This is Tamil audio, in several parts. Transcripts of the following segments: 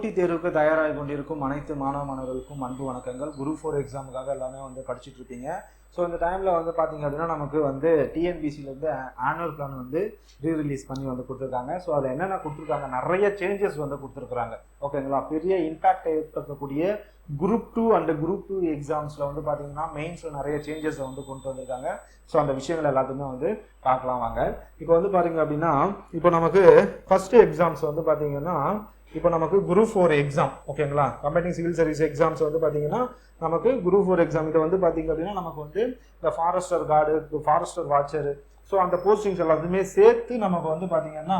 போட்டித் தேர்வுக்கு தயாராகி கொண்டிருக்கும் அனைத்து மாணவ மாணவர்களுக்கும் அன்பு வணக்கங்கள். குரு ஃபோர் எக்ஸாமுக்காக எல்லாமே வந்து படிச்சுட்டு இருப்பீங்க ஸோ இந்த டைமில் வந்து பார்த்தீங்க அப்படின்னா நமக்கு வந்து டிஎன்பிசிலேருந்து ஆனுவல் பிளான் வந்து ரீ ரிலீஸ் பண்ணி வந்து கொடுத்துருக்காங்க. ஸோ அதில் என்னென்ன கொடுத்துருக்காங்க? நிறைய சேஞ்சஸ் வந்து கொடுத்துருக்குறாங்க. ஓகேங்களா பெரிய இம்பேக்ட் ஏற்படுத்தக்கூடிய group two and group two எக்ஸாம்ஸில் வந்து பார்த்தீங்கன்னா மெயின்ஸில் நிறைய சேஞ்சஸை வந்து கொண்டு வந்திருக்காங்க. ஸோ அந்த விஷயங்கள் எல்லாத்தையுமே வந்து பார்க்கலாம் வாங்க. இப்போ வந்து பார்த்தீங்க அப்படின்னா இப்போ நமக்கு ஃபஸ்ட்டு எக்ஸாம்ஸ் வந்து பார்த்தீங்கன்னா இப்போ நமக்கு குரூப் ஃபோர் எக்ஸாம் ஓகேங்களா கம்பெனி சிவில் சர்வீஸ் எக்ஸாம்ஸ் வந்து பார்த்தீங்கன்னா நமக்கு குரூப் ஃபோர் எக்ஸாம் இது வந்து பார்த்தீங்க அப்படின்னா நமக்கு வந்து இந்த forester guard forester watcher so அந்த போஸ்டிங்ஸ் எல்லாத்தையுமே சேர்த்து நமக்கு வந்து பார்த்தீங்கன்னா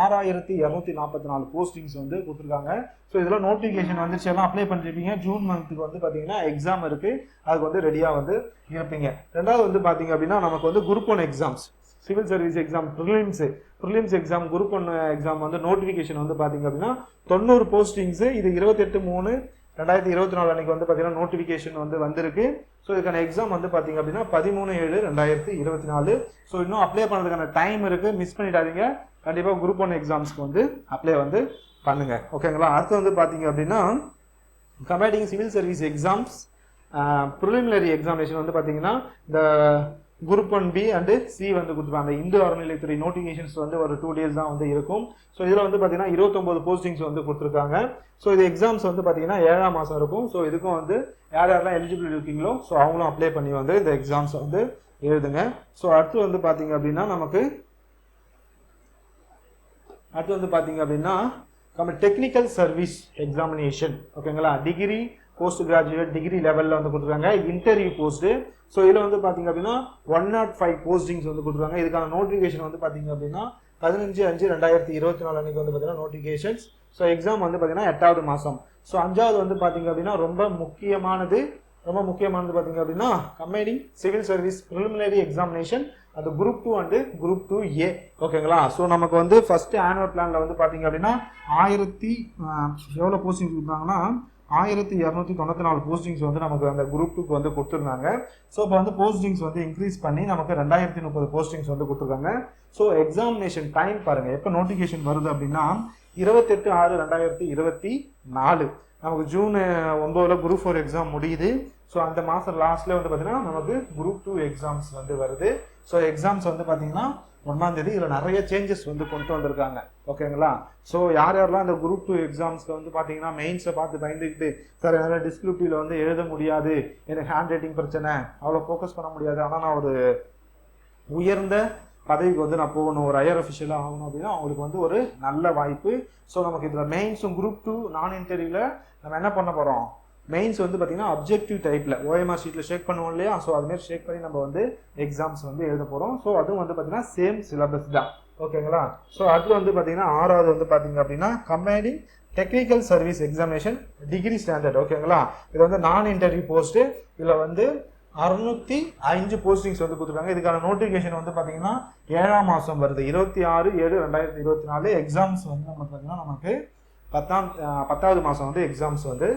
ஆறாயிரத்தி இரநூத்தி நாற்பத்தி நாலு போஸ்டிங்ஸ் வந்து கொடுத்துருக்காங்க. ஸோ இதில் நோட்டிஃபிகேஷன் வந்துச்சு எல்லாம் அப்ளை பண்ணிருப்பீங்க. ஜூன் மந்த்துக்கு வந்து பார்த்தீங்கன்னா எக்ஸாம் இருக்குது அதுக்கு வந்து ரெடியாக வந்து இருப்பீங்க. ரெண்டாவது வந்து பார்த்தீங்க அப்படின்னா நமக்கு வந்து group one exams civil service exam prelims prelims exam group one exam வந்து நோட்டிஃபிகேஷன் வந்து பார்த்தீங்க அப்படின்னா தொண்ணூறு போஸ்டிங்ஸு இது இருபத்தெட்டு மூணு ரெண்டாயிரத்தி இருபத்தி நாலு அன்னைக்கு வந்து பார்த்தீங்கன்னா நோட்டிஃபிகேஷன் வந்து வந்திருக்கு. ஸோ இதுக்கான எக்ஸாம் வந்து பார்த்தீங்க அப்படின்னா பதிமூணு ஏழு ரெண்டாயிரத்தி இருபத்தி நாலு. ஸோ இன்னும் அப்ளை பண்ணுறதுக்கான டைம் இருக்குது மிஸ் பண்ணிடாதீங்க. கண்டிப்பாக குரூப் ஒன் எக்ஸாம்ஸ்க்கு வந்து அப்ளை வந்து பண்ணுங்க. ஓகேங்களா அடுத்து வந்து பார்த்தீங்க அப்படின்னா combining civil service exams preliminary examination வந்து பார்த்தீங்கன்னா இந்த group one B and C வந்து கொடுத்துருப்பாங்க இந்து அறநிலைத்துறை நோட்டிஃபிகேஷன்ஸ் வந்து ஒரு டூ டேஸ் தான் வந்து இருக்கும். ஸோ இதில் வந்து பார்த்தீங்கன்னா இருபத்தொம்போது போஸ்டிங்ஸ் வந்து கொடுத்துருக்காங்க. ஸோ இது எக்ஸாம்ஸ் வந்து பார்த்தீங்கன்னா ஏழாம் மாதம் இருக்கும். ஸோ இதுக்கும் வந்து யார் யாரெல்லாம் எலிஜிபிள் இருக்கீங்களோ ஸோ அவங்களும் அப்ளை பண்ணி வந்து இந்த எக்ஸாம்ஸ் வந்து எழுதுங்க. ஸோ அடுத்து வந்து பார்த்தீங்க அப்படின்னா நமக்கு அடுத்து வந்து பார்த்தீங்க அப்படின்னா நம்ம டெக்னிக்கல் சர்வீஸ் எக்ஸாமினேஷன் ஓகேங்களா டிகிரி போஸ்ட் கிராஜுவேட் டிகிரி லெவலில் வந்து கொடுத்துருக்காங்க. இன்டர்வியூ போஸ்ட்டு ஸோ இதில் வந்து பார்த்தீங்க அப்படின்னா ஒன் நாட் ஃபைவ் போஸ்டிங்ஸ் வந்து கொடுத்துருக்காங்க. இதுக்கான நோட்டிஃபிகேஷன் வந்து பார்த்தீங்க அப்படின்னா பதினஞ்சு அஞ்சு ரெண்டாயிரத்தி இருபத்தி நாலு அன்னைக்கு வந்து பார்த்தீங்கன்னா நோட்டிஃபிகேஷன்ஸ் ஸோ எக்ஸாம் வந்து பார்த்தீங்கன்னா எட்டாவது மாதம் ஸோ அஞ்சாவது வந்து பார்த்தீங்க அப்படின்னா ரொம்ப முக்கியமானது. ரொம்ப முக்கியமானது பார்த்தீங்க அப்படின்னா combining civil service preliminary examination அது group two and group two A ஓகேங்களா ஸோ நமக்கு வந்து ஃபர்ஸ்ட் ஆனுவல் பிளானில் வந்து பார்த்தீங்க அப்படின்னா ஆயிரத்தி எவ்வளோ போஸ்டிங்ஸ் கொடுத்தாங்கன்னா ஆயிரத்தி இரநூத்தி தொண்ணூற்றி நாலு போஸ்டிங்ஸ் வந்து நமக்கு அந்த குரூப் டூக்கு வந்து கொடுத்துருந்தாங்க. ஸோ இப்போ வந்து போஸ்டிங்ஸ் வந்து இன்க்ரீஸ் பண்ணி நமக்கு ரெண்டாயிரத்தி முப்பது போஸ்டிங்ஸ் வந்து கொடுத்துருக்காங்க. ஸோ எக்ஸாமினேஷன் டைம் பாருங்கள் எப்போ நோட்டிஃபிகேஷன் வருது அப்படின்னா இருபத்தெட்டு ஆறு ரெண்டாயிரத்தி இருபத்தி நாலு. நமக்கு ஜூன் ஒம்போதில் குரூப் ஃபோர் எக்ஸாம் முடியுது. ஸோ அந்த மாதம் லாஸ்ட்ல வந்து பார்த்தீங்கன்னா நமக்கு குரூப் டூ எக்ஸாம்ஸ் வந்து வருது. ஸோ எக்ஸாம்ஸ் வந்து பார்த்தீங்கன்னா ஒன்றாம் தேதி இதில் நிறைய சேஞ்சஸ் வந்து கொண்டு வந்திருக்காங்க. ஓகேங்களா ஸோ யார் யாரெல்லாம் இந்த குரூப் டூ எக்ஸாம்ஸில் வந்து பார்த்தீங்கன்னா மெயின்ஸை பார்த்து பயந்துக்கிட்டு சார் என்னால் டிஸ்கிரிப்டிவில் வந்து எழுத முடியாது. எனக்கு ஹேண்ட் ரைட்டிங் பிரச்சனை. அவ்வளோ ஃபோக்கஸ் பண்ண முடியாது. ஆனால் நான் ஒரு உயர்ந்த பதவிக்கு வந்து நான் போகணும் ஒரு ஹையர் அஃபிஷியலாக ஆகணும் அப்படின்னா அவங்களுக்கு வந்து ஒரு நல்ல வாய்ப்பு. ஸோ நமக்கு இதில் மெயின்ஸும் குரூப் டூ நான் இன்டர்வியூவில் நம்ம என்ன பண்ண போகிறோம் மெயின்ஸ் வந்து பார்த்தீங்கன்னா அப்ஜெக்டிவ் டைப்பில் ஓஎம்ஆர் ஷீட்டில் ஷேக் பண்ணுவோம் இல்லையா? ஸோ அதுமாரி ஷேக் பண்ணி நம்ம வந்து எக்ஸாம்ஸ் வந்து எழுத போகிறோம் ஸோ அதுவும் வந்து பார்த்தீங்கன்னா சேம் சிலபஸ் தான். ஓகேங்களா ஸோ அது வந்து பார்த்தீங்கன்னா ஆறாவது வந்து பார்த்தீங்க அப்படின்னா combining technical service examination degree standard ஓகேங்களா இது வந்து நான் இன்டர்வியூ போஸ்ட்டு இதில் வந்து அறுநூத்தி அஞ்சு போஸ்டிங்ஸ் வந்து கொடுத்துருக்காங்க. இதுக்கான நோட்டிஃபிகேஷன் வந்து பார்த்தீங்கன்னா ஏழாம் மாதம் வருது. இருபத்தி ஆறு ஏழு ரெண்டாயிரத்தி இருபத்தி நாலு எக்ஸாம்ஸ் வந்து நமக்கு பார்த்தீங்கன்னா நமக்கு பத்தாம் பத்தாவது மாதம் வந்து எக்ஸாம்ஸ் வந்து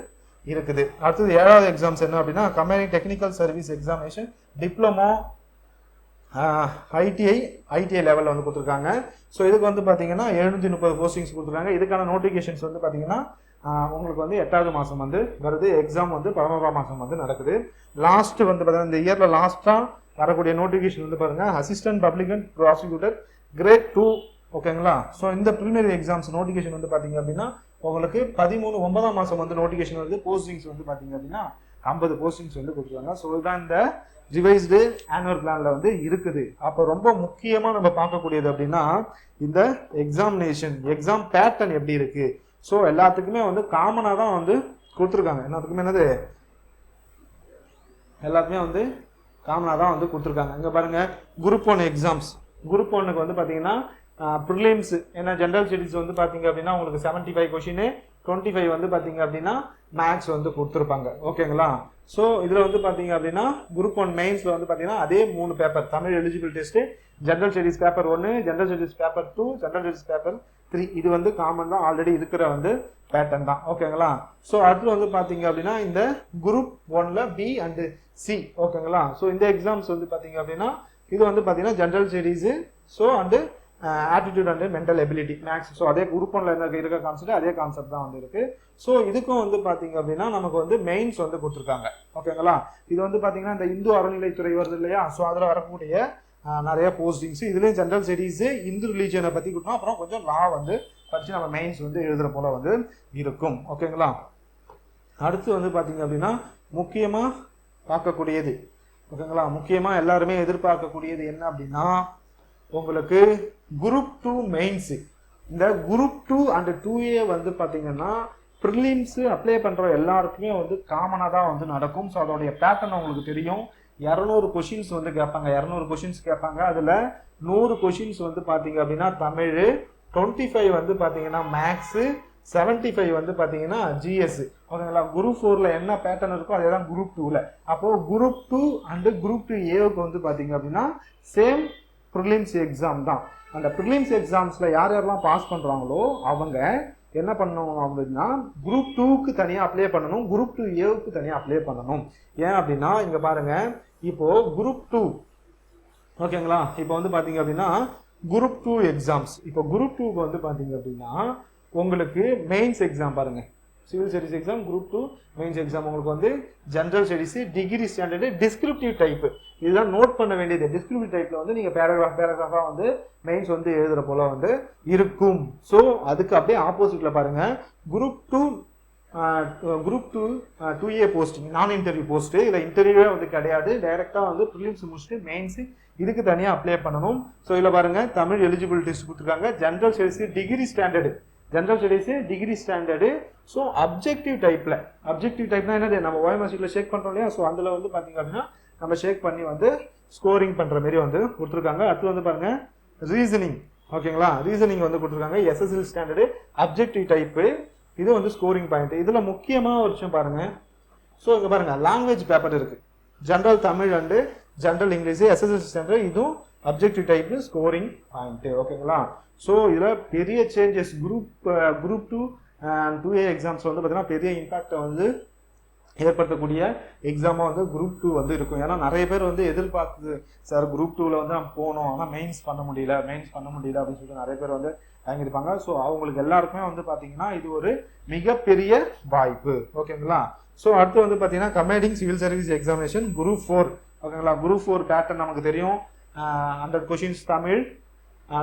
இருக்குது. அடுத்தது ஏழாவது எக்ஸாம்ஸ் என்ன அப்படின்னா company technical service examination diploma ITI ITI லெவலில் வந்து கொடுத்துருக்காங்க. ஸோ இதுக்கு வந்து பார்த்தீங்கன்னா எழுநூற்றி முப்பது போஸ்டிங்ஸ் கொடுத்துருக்காங்க. இதுக்கான நோட்டிஃபிகேஷன்ஸ் வந்து பார்த்தீங்கன்னா உங்களுக்கு வந்து எட்டாவது மாதம் வந்து வருது. எக்ஸாம் வந்து பதினோராம் மாதம் வந்து நடக்குது. லாஸ்ட்டு வந்து பார்த்தீங்கன்னா இந்த இயரில் லாஸ்ட்டாக வரக்கூடிய நோட்டிஃபிகேஷன் வந்து பாருங்கள் assistant public prosecutor grade two ஓகேங்களா ஸோ இந்த ப்ரிலிமினரி எக்ஸாம்ஸ் நோட்டிஃபிகேஷன் வந்து பார்த்தீங்க அப்படின்னா உங்களுக்கு பதிமூணு ஒன்பதாம் மாதம் வந்து நோட்டிஃபிகேஷன் வருது. போஸ்டிங்ஸ் வந்து பார்த்தீங்க அப்படின்னா ஐம்பது போஸ்டிங்ஸ் வந்து கொடுத்துருவாங்க ஸோ இதுதான் இந்த ரிவைஸ்டு ஆனுவல் பிளானில் வந்து இருக்குது. அப்போ ரொம்ப முக்கியமாக நம்ம பார்க்கக்கூடியது அப்படின்னா இந்த எக்ஸாமினேஷன் எக்ஸாம் பேட்டர்ன் எப்படி இருக்குது ஸோ எல்லாத்துக்குமே வந்து காமனாக தான் வந்து கொடுத்துருக்காங்க. எல்லாத்துக்குமே என்னது? எல்லாத்துக்குமே வந்து காமனாக தான் வந்து கொடுத்துருக்காங்க. இங்கே பாருங்க குரூப் ஒன் எக்ஸாம்ஸ் குரூப் ஒன்னுக்கு வந்து பார்த்தீங்கன்னா ப்ரிலிம்ஸ் ஏன்னா ஜென்ரல் ஸ்டடீஸ் வந்து பார்த்தீங்க அப்படின்னா உங்களுக்கு seventy five question twenty five வந்து பார்த்தீங்க அப்படின்னா மேக்ஸ் வந்து கொடுத்துருப்பாங்க. ஓகேங்களா ஸோ இதில் வந்து பார்த்தீங்க அப்படின்னா குரூப் ஒன் மெயின்ஸில் வந்து பார்த்தீங்கன்னா அதே மூணு paper Tamil eligible test general studies paper ஒன்று general studies paper two general studies paper three இது வந்து காமன் தான். ஆல்ரெடி இருக்கிற வந்து பேட்டர்ன் தான். ஓகேங்களா ஸோ அடுத்து வந்து பார்த்தீங்க அப்படின்னா இந்த குரூப் ஒன்ல பி அண்டு சி ஓகேங்களா ஸோ இந்த எக்ஸாம்ஸ் வந்து பார்த்தீங்க அப்படின்னா இது வந்து பார்த்தீங்கன்னா general studies so and aptitude and mental ability maths so அதே குரூப் ஒன்ல இருக்க இருக்க கான்செப்ட் அதே கான்செப்ட் தான் வந்து இருக்கு. ஸோ இதுக்கும் வந்து பாத்தீங்க அப்படின்னா நமக்கு வந்து மெயின்ஸ் வந்து கொடுத்துருக்காங்க. ஓகேங்களா இது வந்து பாத்தீங்கன்னா இந்த இந்து அறநிலைத்துறை வருது இல்லையா? ஸோ அதில் வரக்கூடிய நிறைய போஸ்டிங்ஸ் இதுலேயும் ஜென்ரல் ஸ்டடீஸு இந்து ரிலீஜனை பற்றி கொடுத்தோம். அப்புறம் கொஞ்சம் லா வந்து படிச்சு நம்ம மெயின்ஸ் வந்து எழுதுற போல வந்து இருக்கும். ஓகேங்களா அடுத்து வந்து பாத்தீங்க அப்படின்னா முக்கியமாக பார்க்கக்கூடியது. ஓகேங்களா முக்கியமாக எல்லாருமே எதிர்பார்க்கக்கூடியது என்ன அப்படின்னா உங்களுக்கு குரூப் டூ மெயின்ஸு இந்த group two and two A வந்து பார்த்தீங்கன்னா ப்ரிலிம்ஸு அப்ளை பண்ணுற எல்லாருக்குமே வந்து காமனாக தான் வந்து நடக்கும். ஸோ அதோடைய பேட்டர்ன் உங்களுக்கு தெரியும். இரநூறு கொஷின்ஸ் வந்து கேட்பாங்க. இரநூறு கொஷின்ஸ் கேட்பாங்க. அதில் நூறு கொஷின்ஸ் வந்து பார்த்தீங்க அப்படின்னா தமிழ் டுவெண்ட்டி ஃபைவ் வந்து பார்த்தீங்கன்னா மேக்ஸு செவன்ட்டி ஃபைவ் வந்து பார்த்தீங்கன்னா ஜிஎஸ் ஓகேங்களா? குரூப் ஃபோரில் என்ன பேட்டர்ன் இருக்கோ அதே தான் குரூப் டூவில் அப்போது group two and group two ஏவுக்கு வந்து பார்த்தீங்க அப்படின்னா சேம் ப்ரிலிம்ஸ் எக்ஸாம் தான். அந்த ப்ரிலிம்ஸ் எக்ஸாம்ஸில் யார் யாரெல்லாம் பாஸ் பண்ணுறாங்களோ அவங்க என்ன பண்ணணும் அப்படின்னா குரூப் டூக்கு தனியாக அப்ளை பண்ணணும் குரூப் டூ ஏவுக்கு தனியாக அப்ளை பண்ணணும். ஏன் அப்படின்னா இங்கே பாருங்க இப்போது குரூப் டூ ஓகேங்களா இப்போ வந்து பார்த்தீங்க அப்படின்னா குரூப் டூ எக்ஸாம்ஸ் இப்போ குரூப் டூக்கு வந்து பார்த்தீங்க அப்படின்னா உங்களுக்கு மெயின்ஸ் எக்ஸாம் பாருங்கள் civil studies exam group two mains exam உங்களுக்கு வந்து general studies degree standard descriptive type இதெல்லாம் நோட் பண்ண வேண்டியது. டிஸ்கிரிப்டிவ் டைப்ல வந்து நீங்கள் பேராகிராஃப் பேராகிராஃபாக வந்து மெயின்ஸ் வந்து எழுதுகிற போல வந்து இருக்கும். ஸோ அதுக்கு அப்படியே ஆப்போசிட்டில் பாருங்கள் group two group two two A posting நான் இன்டர்வியூ போஸ்ட்டு இதில் இன்டர்வியூவே வந்து கிடையாது. டைரெக்டாக வந்து ப்ரிலிம்ஸ் முடிச்சுட்டு மெயின்ஸு இதுக்கு தனியாக அப்ளை பண்ணணும். ஸோ இதில் பாருங்க. தமிழ் எலிஜிபிலிட்டிஸ் கொடுத்துருக்காங்க. General studies degree standard general studies degree standard so objective டைப்பில் அப்ஜெக்டிவ் டைப்னா என்னது? நம்ம ஓஎம்ஆர்ஷீட்டில் ஷேக் பண்ணுறோம் இல்லையா? ஸோ அதில் வந்து பார்த்தீங்க அப்படின்னா நம்ம ஷேக் பண்ணி வந்து ஸ்கோரிங் பண்ணுற மாரி வந்து கொடுத்துருக்காங்க. அடுத்து வந்து பாருங்கள் ரீசனிங் ஓகேங்களா ரீசனிங் வந்து கொடுத்துருக்காங்க. எஸ்எஸ்எல் ஸ்டாண்டர்டு அப்ஜெக்டிவ் டைப்பு இது வந்து ஸ்கோரிங் பாயிண்ட் இதில் முக்கியமாக ஒரு விஷயம் பாருங்கள் ஸோ இங்கே பாருங்கள் லாங்குவேஜ் பேப்பர் இருக்குது general Tamil and general English SSL standard இதுவும் அப்ஜெக்டிவ் டைப் ஸ்கோரிங் பாயிண்ட் ஓகேங்களா ஸோ இதில் பெரிய changes group group two two A exams வந்து பார்த்தீங்கன்னா பெரிய இம்பாக்டை வந்து ஏற்படுத்தக்கூடிய எக்ஸாமாக வந்து குரூப் டூ வந்து இருக்கும். ஏன்னா நிறைய பேர் வந்து எதிர்பார்த்து சார் குரூப் டூவில் வந்து நம்ம போனோம். ஆனால் மெயின்ஸ் பண்ண முடியல மெயின்ஸ் பண்ண முடியல அப்படின்னு சொல்லிட்டு நிறைய பேர் வந்து வாங்கியிருப்பாங்க ஸோ அவங்களுக்கு எல்லாருக்குமே வந்து பார்த்தீங்கன்னா இது ஒரு மிகப்பெரிய வாய்ப்பு ஓகேங்களா ஸோ அடுத்து வந்து பார்த்தீங்கன்னா combining civil service examination group four ஓகேங்களா குரூப் ஃபோர் பேட்டர்ன் நமக்கு தெரியும். Hundred questions Tamil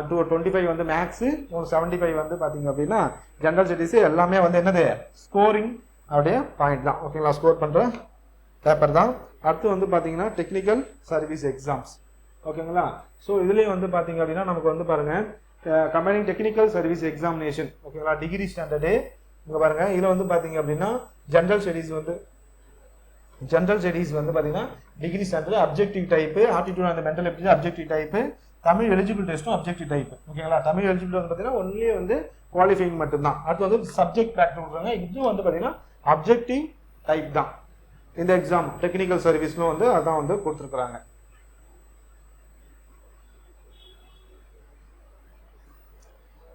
two twenty five வந்து மேக்ஸு செவன்ட்டி ஃபைவ் வந்து பார்த்தீங்க அப்படின்னா ஜென்ரல் ஸ்டடீஸ் எல்லாமே வந்து என்னது? ஸ்கோரிங் அப்படியே பாயிண்ட் தான். ஓகேங்களா ஸ்கோர் பண்ணுற பேப்பர் தான். அடுத்து வந்து பார்த்தீங்கன்னா டெக்னிக்கல் சர்வீஸ் எக்ஸாம்ஸ் ஓகேங்களா ஸோ இதுலேயும் வந்து பார்த்தீங்க அப்படின்னா நமக்கு வந்து பாருங்க கம்பைனிங் டெக்னிக்கல் சர்வீஸ் எக்ஸாமினேஷன் ஓகேங்களா டிகிரி ஸ்டாண்டர்டு இங்கே பாருங்கள் இதில் வந்து பார்த்தீங்க அப்படின்னா ஜென்ரல் ஸ்டடீஸ் வந்து ஜென்ரல் ஸ்டடீஸ் வந்து பார்த்தீங்கன்னா degree standard objective type aptitude அந்த மென்டல் எப்படி அப்ஜெக்டிவ் டைப்பு தமிழ் எலிஜிபிள் டெஸ்ட்டும் அப்ஜெக்டிவ் டைப் ஓகேங்களா தமிழ் எலிஜிபிள் வந்து பார்த்தீங்கன்னா ஒன்லி வந்து குவாலிஃபைங் மட்டும்தான். அடுத்து வந்து சப்ஜெக்ட் ப்ராக்டிஸ் கொடுக்குறாங்க. இதுவும் வந்து பார்த்தீங்கன்னா அப்ஜெக்டிவ் டைப் தான். இந்த எக்ஸாம் டெக்னிக்கல் சர்வீஸ்ல வந்து அதான் வந்து கொடுத்துருக்குறாங்க.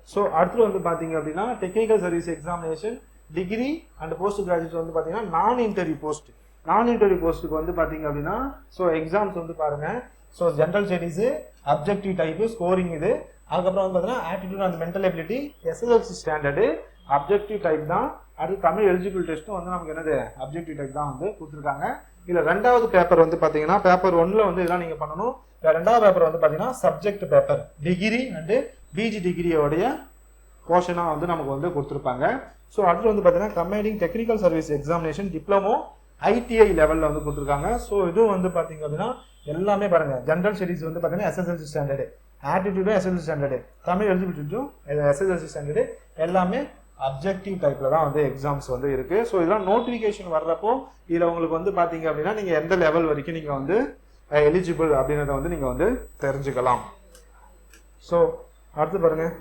ஸோ அடுத்து வந்து பார்த்தீங்க அப்படின்னா technical service examination degree and post graduate வந்து பார்த்தீங்கன்னா நான் இன்டர்வியூ போஸ்ட் நான் இன்டர்வியூ போஸ்ட்டுக்கு வந்து பார்த்தீங்க அப்படின்னா ஸோ எக்ஸாம்ஸ் வந்து பாருங்கள் so general studies objective type scoring இது. அதுக்கப்புறம் வந்து பார்த்தீங்கன்னா aptitude and mental ability SSLC standard objective type தான். அடுத்து தமிழ் எலிஜிபிள் டெஸ்ட்டும் வந்து நமக்கு என்னது? அப்ஜெக்டிவ் டைப் தான் வந்து கொடுத்துருக்காங்க. இதில் ரெண்டாவது பேப்பர் வந்து பார்த்தீங்கன்னா பேப்பர் ஒன்ல வந்து இதெல்லாம் நீங்கள் பண்ணணும். ரெண்டாவது பேப்பர் வந்து பார்த்தீங்கன்னா subject paper degree and PG டிகிரியோடைய போர்ஷனாக வந்து நமக்கு வந்து கொடுத்துருப்பாங்க. ஸோ அடுத்து வந்து பார்த்தீங்கன்னா combining technical service examination diploma ITI லெவலில் வந்து கொடுத்துருக்காங்க. ஸோ இதுவும் வந்து பார்த்தீங்க அப்படின்னா எல்லாமே பாருங்க. ஜென்ரல் ஸ்டடீஸ் வந்து பார்த்தீங்கன்னா எஸ்எஸ்எல்சி ஸ்டாண்டர்டு ஆட்டிடியூடும் எஸ்எஸ்எல்சி ஸ்டாண்டர்டு தமிழ் எலிஜிபிலிட்டியும் எஸ்எஸ்எல்சி ஸ்டாண்டர்டு எல்லாமே அப்ஜெக்டிவ் டைப்ல தான் வந்து எக்ஸாம்ஸ் வந்து இருக்குது ஸோ இதெல்லாம் நோட்டிஃபிகேஷன் வர்றப்போ இதில் உங்களுக்கு வந்து பார்த்தீங்க அப்படின்னா நீங்கள் எந்த லெவல் வரைக்கும் நீங்கள் வந்து எலிஜிபிள் அப்படின்றத வந்து நீங்கள் வந்து தெரிஞ்சுக்கலாம். ஸோ அடுத்து பாருங்கள்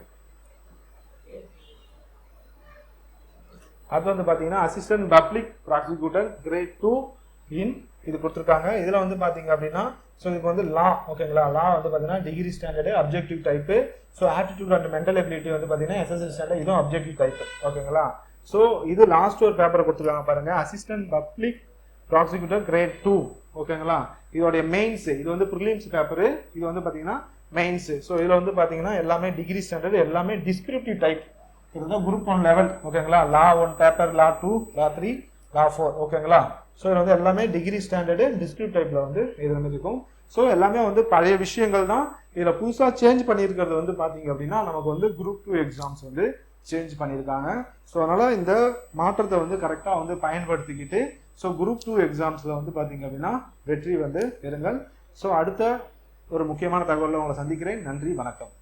அடுத்து வந்து பார்த்தீங்கன்னா assistant public prosecutor grade two in இது கொடுத்துருக்காங்க. இதில் வந்து பார்த்தீங்க அப்படின்னா ஸோ இதுக்கு வந்து லா ஓகேங்களா லா வந்து பார்த்தீங்கன்னா degree standard objective type so aptitude and mental ability வந்து பார்த்தீங்கன்னா எஸ்எஸ்எல் ஸ்டாண்டர்ட் இதுவும் அப்ஜெக்டிவ் டைப் ஓகேங்களா ஸோ இது லாஸ்ட் ஒரு பேப்பரை கொடுத்துருக்காங்க பாருங்க. Assistant public prosecutor grade two ஓகேங்களா இதோடைய மெயின்ஸ் இது வந்து ப்ரிலிம்ஸ் பேப்பரு இது வந்து பார்த்தீங்கன்னா மெயின்ஸ் ஸோ இதில் வந்து பார்த்தீங்கன்னா எல்லாமே டிகிரி ஸ்டாண்டர்ட் எல்லாமே டிஸ்கிரிப்டிவ் டைப் இதுதான் குரூப் ஒன் லெவல் ஓகேங்களா law one paper law two law three law four ஓகேங்களா ஸோ இது வந்து எல்லாமே டிகிரி ஸ்டாண்டர்டு டிஸ்கிரிப் டைப்பில் வந்து இது வந்து இருக்கும் ஸோ எல்லாமே வந்து பழைய விஷயங்கள் தான். இதில் புதுசாக சேஞ்ச் பண்ணியிருக்கிறது வந்து பார்த்தீங்க அப்படின்னா நமக்கு வந்து குரூப் டூ எக்ஸாம்ஸ் வந்து சேஞ்ச் பண்ணியிருக்காங்க. ஸோ அதனால் இந்த மாற்றத்தை வந்து கரெக்டாக வந்து பயன்படுத்திக்கிட்டு ஸோ குரூப் டூ எக்ஸாம்ஸில் வந்து பார்த்தீங்க அப்படின்னா வெற்றி வந்து பெறுங்கள். ஸோ அடுத்த ஒரு முக்கியமான தகவலில் உங்களை சந்திக்கிறேன். நன்றி வணக்கம்.